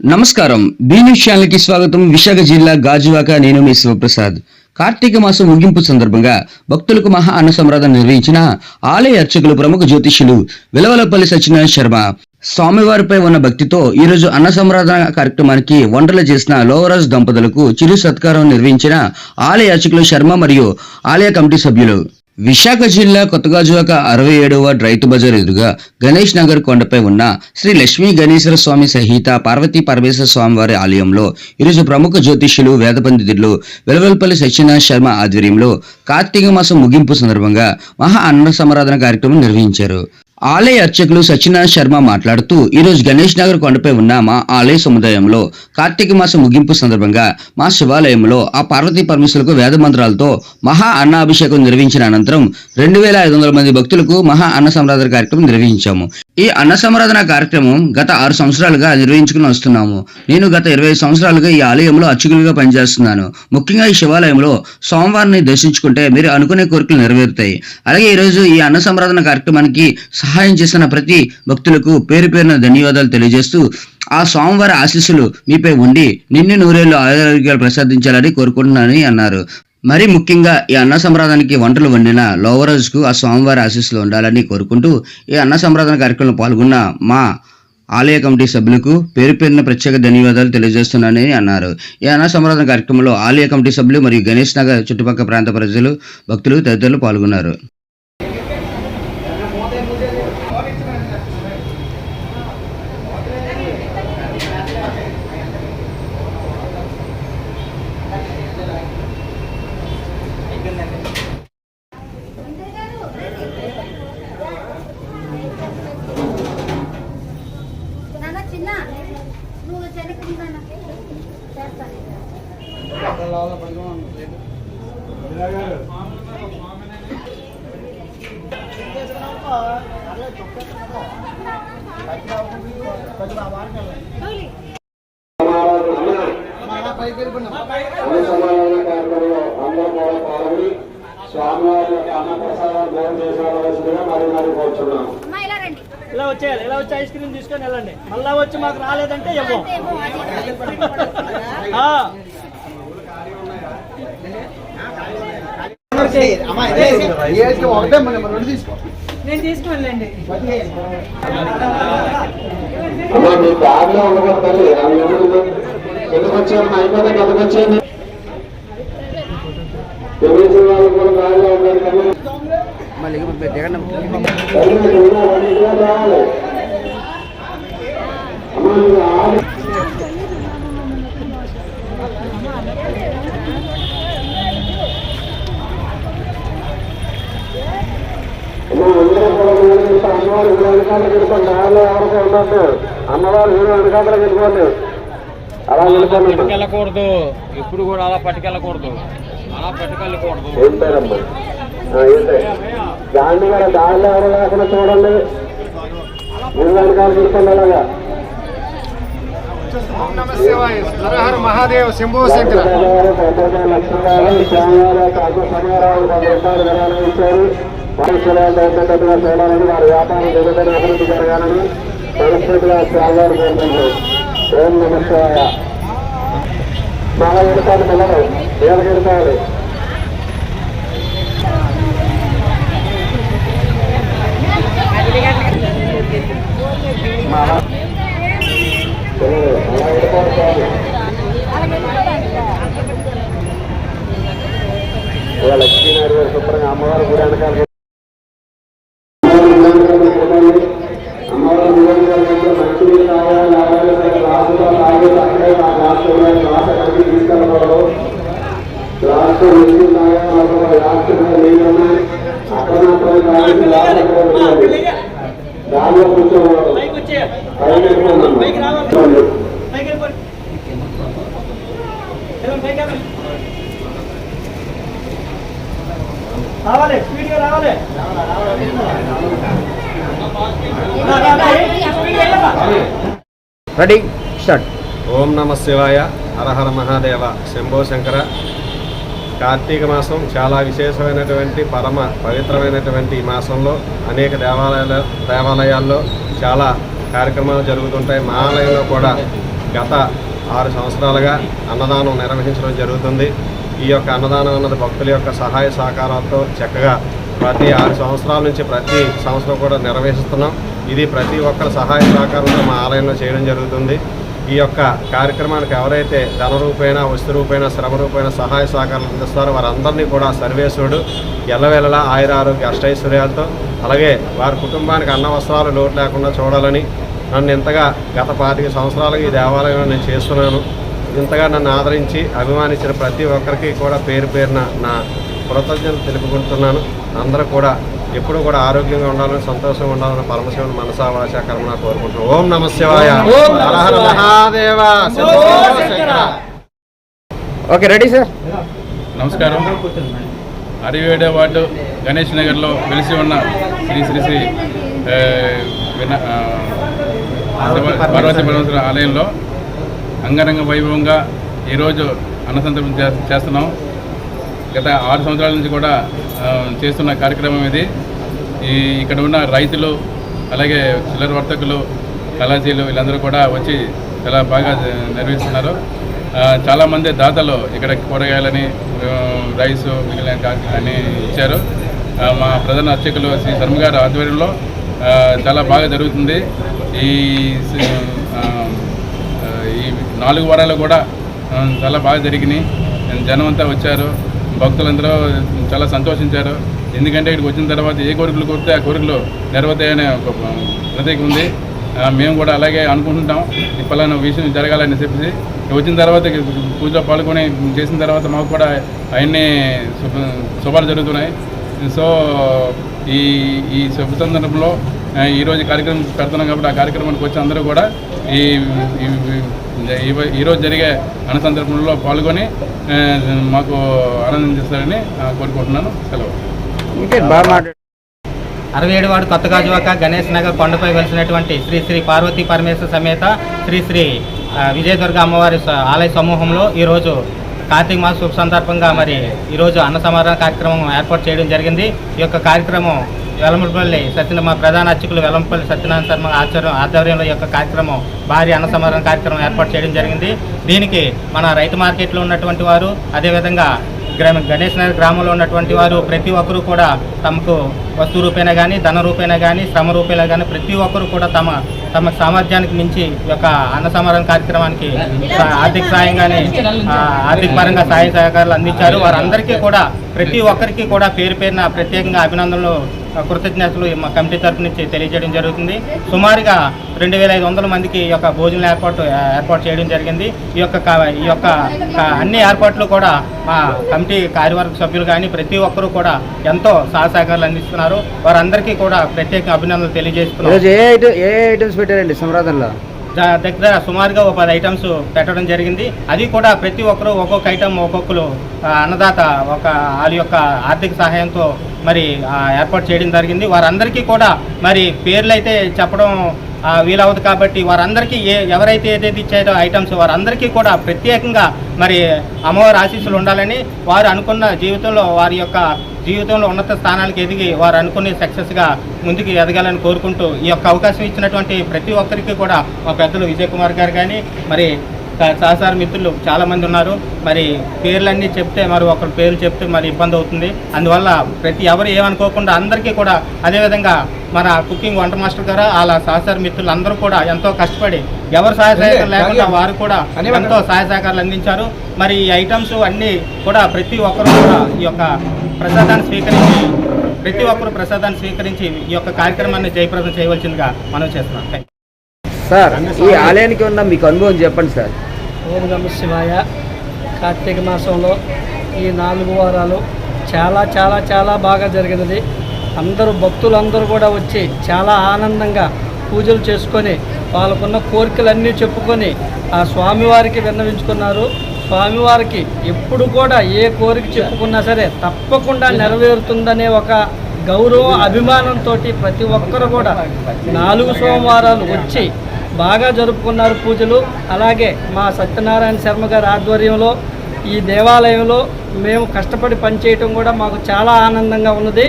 నమస్కారం. Be news ఛానల్కి స్వాగతం. విశాఖ జిల్లా గాజువాక. నేను మీ శివప్రసాద్. కార్తీక మాసం ముగింపు సందర్భంగా భక్తులకు మహా అన్న సంరాధన నిర్వహించిన ఆలయ అర్చకులు ప్రముఖ జ్యోతిష్యులు వెలవలపల్లి సత్యనారాయణ శర్మ. స్వామివారిపై ఉన్న భక్తితో ఈరోజు అన్న సంరాధన కార్యక్రమానికి వంటలు చేసిన లోవరాజ్ దంపతులకు చిరు సత్కారం నిర్వహించిన ఆలయ అర్చకులు శర్మ మరియు ఆలయ కమిటీ సభ్యులు. విశాఖ జిల్లా కొత్తగాజువాక అరవై ఏడవ రైతు బజార్ ఎదురుగా గణేష్ నగర్ కొండపై ఉన్న శ్రీ లక్ష్మీ గణేశ్వర స్వామి సహిత పార్వతీ పరమేశ్వర స్వామి వారి ఆలయంలో ఈరోజు ప్రముఖ జ్యోతిష్యులు వేద పండితులు వెలవల్పల్లి సత్యనారాయణ శర్మ ఆధ్వర్యంలో కార్తీక మాసం ముగింపు సందర్భంగా మహా అన్న సమరాధన కార్యక్రమం నిర్వహించారు. ఆలయ అర్చకులు సత్యనారాయణ శర్మ మాట్లాడుతూ ఈరోజు గణేష్ నగర్ కొండపై ఉన్న మా ఆలయ సముదాయంలో కార్తీక మాసం ముగింపు సందర్భంగా మా శివాలయంలో ఆ పార్వతీ పరమేశ్వరులకు వేద మంత్రాలతో మహా అన్నాభిషేకం నిర్వహించిన అనంతరం రెండు వేల ఐదు వందల మంది భక్తులకు మహా అన్న సంరాధన కార్యక్రమం నిర్వహించాము. ఈ అన్న సంరాధన కార్యక్రమం గత ఆరు సంవత్సరాలుగా నిర్వహించుకుని వస్తున్నాము. నేను గత ఇరవై సంవత్సరాలుగా ఈ ఆలయంలో అర్చకులుగా పనిచేస్తున్నాను. ముఖ్యంగా ఈ శివాలయంలో సోమవారిని దర్శించుకుంటే మీరు అనుకునే కోరికలు నెరవేరుతాయి. అలాగే ఈరోజు ఈ అన్న సంరాధన కార్యక్రమానికి సహాయం చేసిన ప్రతి భక్తులకు పేరు పేరున ధన్యవాదాలు తెలియజేస్తూ ఆ స్వామివారి ఆశీస్సులు మీపై ఉండి నిన్ను నూరేళ్ళు ఆరోగ్యాలు ప్రసాదించాలని కోరుకుంటున్నానని అన్నారు. మరి ముఖ్యంగా ఈ అన్న సంప్రదాయానికి వంటలు వండిన లోవరాజుకు ఆ స్వామివారి ఆశీస్సులు ఉండాలని కోరుకుంటూ ఈ అన్న సంప్రదాయ కార్యక్రమంలో పాల్గొన్న మా ఆలయ కమిటీ సభ్యులకు పేరు పేరున ప్రత్యేక ధన్యవాదాలు తెలియజేస్తున్నానని అన్నారు. ఈ అన్న సంప్రదాయ కార్యక్రమంలో ఆలయ కమిటీ సభ్యులు మరియు గణేష్ నగర్ చుట్టుపక్కల ప్రాంత ప్రజలు భక్తులు తదితరులు పాల్గొన్నారు. అనుసంధాన కార్యక్రమంలో అందరూ కూడా పాల్గొని స్వామివారి యొక్క అన్నప్రసాదాలు భోజనం చేసుకోవాల్సిందిగా మరి మరి కోరుచున్నాం అమ్మా ఇలా రండి ఇలా వచ్చేయాలి ఇలా వచ్చి ఐస్ క్రీమ్ తీసుకొని వెళ్ళండి. మళ్ళా వచ్చి మాకు రాలేదంటే ఇవ్వం ఏమో అది ఆ. నేను తీసుకువెళ్ళండి అమ్మా మీ గంటలకు వెళ్ళిపోండి నాలో ఎవరికి ఉండద్దు అమ్మవారు వెళ్ళిపోండి అలా వెళ్ళిపోండి పట్టుకెళ్ళకూడదు. ఎప్పుడు కూడా అలా పట్టుకెళ్ళకూడదు. అలా పట్టుకెళ్ళకూడదు. ఏం పేరమ్మా? గాంధీ గారు దారిలో ఎవరు లేకుండా చూడండి. ఇరవై వెనకాల చూసుకోండి అలాగా మహాదేవ్. శంభో శంకర. ఉంటారు విరాళం ఇచ్చారు పరిశ్రమలు ఏంటంటే చూడాలని వారి వ్యాపారం జరుగుతున్న అభివృద్ధి జరగాలని మనస్ఫూర్తిగా స్వామివారు కోరుకుంటారు ఓం నమస్కార పిల్లలు దానిలో పైకి రావాలి. స్పీడ్గా రావాలి. రెడీ స్టార్ట్ ఓం నమ శివాయ. హరహర మహాదేవ. శంభో శంకర. కార్తీక మాసం చాలా విశేషమైనటువంటి పరమ పవిత్రమైనటువంటి ఈ మాసంలో అనేక దేవాలయాల దేవాలయాల్లో చాలా కార్యక్రమాలు జరుగుతుంటాయి. మా ఆలయంలో కూడా గత ఆరు సంవత్సరాలుగా అన్నదానం నిర్వహించడం జరుగుతుంది. ఈ యొక్క అన్నదానం అన్నది భక్తుల యొక్క సహాయ సహకారాలతో చక్కగా ప్రతి ఆరు సంవత్సరాల నుంచి ప్రతి సంవత్సరం కూడా నిర్వహిస్తున్నాం. ఇది ప్రతి ఒక్కరి సహాయ సహకారంతో మా ఆలయంలో చేయడం జరుగుతుంది. ఈ యొక్క కార్యక్రమానికి ఎవరైతే ధన రూపేణ వస్తు రూపేణ శ్రమ రూపేణ సహాయ సహకారాలు అందిస్తారో వారందరినీ కూడా సర్వేశ్వరుడు ఎల్లవేళలా ఆయుర ఆరోగ్య అష్టైశ్వర్యాలతో అలాగే వారి కుటుంబానికి అన్న వస్త్రాలు లోటు లేకుండా చూడాలని నన్ను ఇంతగా గత పాతిక సంవత్సరాలుగా ఈ దేవాలయంలో నేను చేస్తున్నాను. ఇంతగా నన్ను ఆదరించి అభిమానించిన ప్రతి ఒక్కరికి కూడా పేరు పేరున నా కృతజ్ఞతలు తెలుపుకుంటున్నాను. అందరూ కూడా ఎప్పుడు కూడా ఆరోగ్యంగా ఉండాలని సంతోషంగా ఉండాలని పరమశివుని మనసా వాచ కర్మణ కోరుకుంటున్నాను ఓం నమ శివాయ. మహాదేవ. Okay ready sir? నమస్కారం. అరవేడ వార్డు గణేష్ నగర్లో వెలిసి ఉన్న శ్రీ శ్రీ శ్రీ పార్వతీ పరమేశ్వర ఆలయంలో అంగరంగ వైభవంగా ఈరోజు అన్నసంతర్పణ చే- చేస్తున్నాం. గత ఆరు సంవత్సరాల నుంచి కూడా చేస్తున్న కార్యక్రమం ఇది. ఈ ఇక్కడ ఉన్న రైతులు అలాగే చిల్లర వర్తకులు కళాశీలు వీళ్ళందరూ కూడా వచ్చి చాలా బాగా నిర్వహిస్తున్నారు. చాలామంది దాతలు ఇక్కడ కూరగాయలని రైసు రైస్ మిగిలిన కాకులని ఇచ్చారు. మా ప్రధాన అర్చకులు శ్రీ శర్మ గారి ఆధ్వర్యంలో చాలా బాగా జరుగుతుంది. ఈ ఈ నాలుగు వారాలు కూడా చాలా బాగా జరిగినాయి. జనం అంతా వచ్చారు. భక్తులందరూ చాలా సంతోషించారు. ఎందుకంటే ఇక్కడికి వచ్చిన తర్వాత ఏ కోరికలు కోరితే ఆ కోరికలు నెరవేతాయనే ఒక ప్రతీక ఉంది. మేము కూడా అలాగే అనుకుంటుంటాం. ఈ విషయం జరగాలని చెప్పేసి. వచ్చిన తర్వాత పూజలో పాల్గొని చేసిన తర్వాత మాకు కూడా అవన్నీ శుభాలు జరుగుతున్నాయి. సో ఈ ఈ శుభ సందర్భంలో ఈరోజు కార్యక్రమం పెడుతున్నాం కాబట్టి ఆ కార్యక్రమానికి వచ్చి అందరూ కూడా ఈ- ఈరోజు జరిగే అన్న సందర్భంలో పాల్గొని మాకు ఆనందించాలని ఆ, కోరుకుంటున్నాను. సెలవు. అరవై ఏడు వాడు కొత్త గాజువాక గణేష్ నగర్ కొండపై వెలిసినటువంటి శ్రీ శ్రీ పార్వతీ పరమేశ్వర సమేత శ్రీ శ్రీ విజయదుర్గ అమ్మవారి ఆలయ సమూహంలో ఈరోజు కార్తీక మాస శుభ సందర్భంగా మరి ఈరోజు అన్న సమారాధన కార్యక్రమం ఏర్పాటు చేయడం జరిగింది. ఈ యొక్క కార్యక్రమం వెలంపల్లి సత్యన మా ప్రధాన అర్చకులు వెలంపల్లి సత్యనారాయణ శర్మ ఆచార్యం ఆధ్వర్యంలో యొక్క కార్యక్రమం భారీ అన్న కార్యక్రమం ఏర్పాటు చేయడం జరిగింది. దీనికి మన రైతు మార్కెట్లో ఉన్నటువంటి వారు అదేవిధంగా గ్రామ గణేష్ నగర్ గ్రామంలో ఉన్నటువంటి వారు ప్రతి ఒక్కరూ కూడా తమకు వస్తు రూపేణ కానీ ధన రూపేణ కానీ శ్రమ రూపేణ కానీ ప్రతి ఒక్కరూ కూడా తమ తమ సామర్థ్యానికి మించి ఈ యొక్క అన్న సమారాధన కార్యక్రమానికి ఆర్థిక సాయం కానీ ఆర్థిక పరంగా సహాయ సహకారాలు అందించారు. వారందరికీ కూడా ప్రతి ఒక్కరికి కూడా పేరు పేరున ప్రత్యేకంగా అభినందనలు కృతజ్ఞతలు మా కమిటీ తరపు నుంచి తెలియజేయడం జరుగుతుంది. సుమారుగా రెండు వేల ఐదు వందల మందికి ఈ యొక్క భోజనం ఏర్పాటు ఏర్పాటు చేయడం జరిగింది. ఈ యొక్క ఈ యొక్క అన్ని ఏర్పాట్లు కూడా మా కమిటీ కార్యవర్గ సభ్యులు కానీ ప్రతి ఒక్కరూ కూడా ఎంతో సహసహకారాలు అందిస్తున్నారు. వారందరికీ కూడా ప్రత్యేక అభినందనలు తెలియజేస్తున్నారు పెట్టారండి సంరాధనలో దగ్గర సుమారుగా ఒక పది ఐటమ్స్ పెట్టడం జరిగింది. అది కూడా ప్రతి ఒక్కరు ఒక్కొక్క ఐటమ్ ఒక్కొక్కరు అన్నదాత ఒక వాళ్ళ యొక్క ఆర్థిక సహాయంతో మరి ఏర్పాటు చేయడం జరిగింది. వారందరికీ కూడా మరి పేర్లు అయితే చెప్పడం వీలవుతుంది వీలవదు కాబట్టి వారందరికీ ఏ ఎవరైతే ఏదైతే ఇచ్చారో ఐటమ్స్ వారందరికీ కూడా ప్రత్యేకంగా మరి అమ్మవారి ఆశీస్సులు ఉండాలని వారు అనుకున్న జీవితంలో వారి యొక్క జీవితంలో ఉన్నత స్థానాలకు ఎదిగి వారు అనుకునే సక్సెస్గా ముందుకు ఎదగాలని కోరుకుంటూ ఈ యొక్క అవకాశం ఇచ్చినటువంటి ప్రతి ఒక్కరికి కూడా మా పెద్దలు విజయ్ కుమార్ గారు కానీ మరి స- సహసార మిత్రులు చాలామంది ఉన్నారు. మరి పేర్లన్నీ చెప్తే మరి ఒకరి పేర్లు చెప్తే మరి ఇబ్బంది అవుతుంది. అందువల్ల ప్రతి ఎవరు ఏమనుకోకుండా అందరికీ కూడా అదేవిధంగా మన కుకింగ్ వంట మాస్టర్ గారు వాళ్ళ సహసార మిత్రులు అందరూ కూడా ఎంతో కష్టపడి ఎవరు సహాయ సహకారం లేకుండా వారు కూడా ఎంతో సహాయ సహకారాలు అందించారు. మరి ఈ ఐటమ్స్ అన్నీ కూడా ప్రతి ఒక్కరు కూడా ఈ యొక్క ప్రసాదాన్ని స్వీకరించి ప్రతి ఒక్కరు ప్రసాదాన్ని స్వీకరించి ఈ యొక్క కార్యక్రమాన్ని జయప్రదం చేయవలసిందిగా మనం చేస్తున్నాం. సార్ ఈ ఆలయానికి ఉన్న మీకు అనుభవం చెప్పండి సార్. ఓం నమ శివాయ కార్తీక మాసంలో ఈ నాలుగు వారాలు చాలా చాలా చాలా బాగా జరిగినది. అందరూ భక్తులందరూ కూడా వచ్చి చాలా ఆనందంగా పూజలు చేసుకొని వాళ్ళకున్న కోరికలన్నీ చెప్పుకొని ఆ స్వామివారికి విన్నవించుకున్నారు. స్వామివారికి ఎప్పుడు కూడా ఏ కోరిక చెప్పుకున్నా సరే తప్పకుండా నెరవేరుతుందనే ఒక గౌరవం అభిమానంతో ప్రతి ఒక్కరు కూడా నాలుగు సోమవారాలు వచ్చి బాగా జరుపుకున్నారు పూజలు. అలాగే మా సత్యనారాయణ శర్మ గారి ఆధ్వర్యంలో ఈ దేవాలయంలో మేము కష్టపడి పనిచేయటం కూడా మాకు చాలా ఆనందంగా ఉన్నది.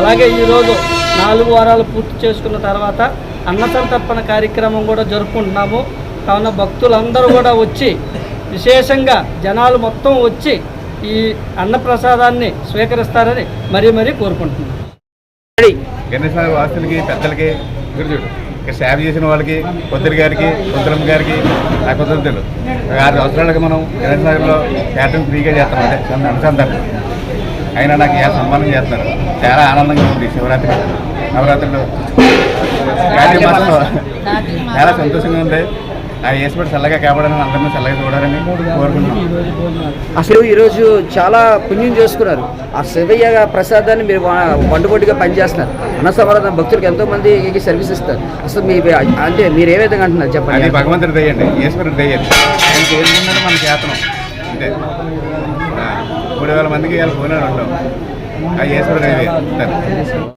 అలాగే ఈరోజు నాలుగు వారాలు పూర్తి చేసుకున్న తర్వాత అన్నసంతర్పణ కార్యక్రమం కూడా జరుపుకుంటున్నాము. కావున భక్తులందరూ కూడా వచ్చి విశేషంగా జనాలు మొత్తం వచ్చి ఈ అన్నప్రసాదాన్ని స్వీకరిస్తారని మరీ మరీ కోరుకుంటున్నాను గణేష్ వాసులకి పెద్దలకి సేవ చేసిన వాళ్ళకి పొద్దుల గారికి పొద్దులమ్మ గారికి నా కుదరతలు ఆరు సంవత్సరాలకి మనం గణేష్ నగర్లో క్యాటరింగ్ ఫ్రీగా చేస్తాం అదే సంద- అనుసంధానం. అయినా నాకు ఏ సన్మానం చేస్తున్నారు. చాలా ఆనందంగా ఉంది శివరాత్రి. నవరాత్రిలో. చాలా సంతోషంగా ఉంది. ఆ యేసుపడి చల్లగా కాపాడని అందరినీ చల్లగా చూడాలని కోరుకుంటున్నాం. అసలు ఈరోజు చాలా పుణ్యం చేసుకున్నారు. ఆ శివయ్య ప్రసాదాన్ని మీరు వ- వండుకొట్టుగా పనిచేస్తున్నారు. అన్న సమాధానం భక్తులకు ఎంతో మందికి సర్వీస్ ఇస్తారు. అసలు మీ అంటే మీరు ఏ విధంగా అంటున్నారు చెప్పండి. భగవంతుడి దయ్యండి. ఈశ్వరుడి దయ్యండి. ఆయన కోరుకున్నది మన చేతనం అంతే. ఆ, మూడు వేల మందికి ఇలా పోయినాడు ఉంటాం ఆ ఈశ్వరుడు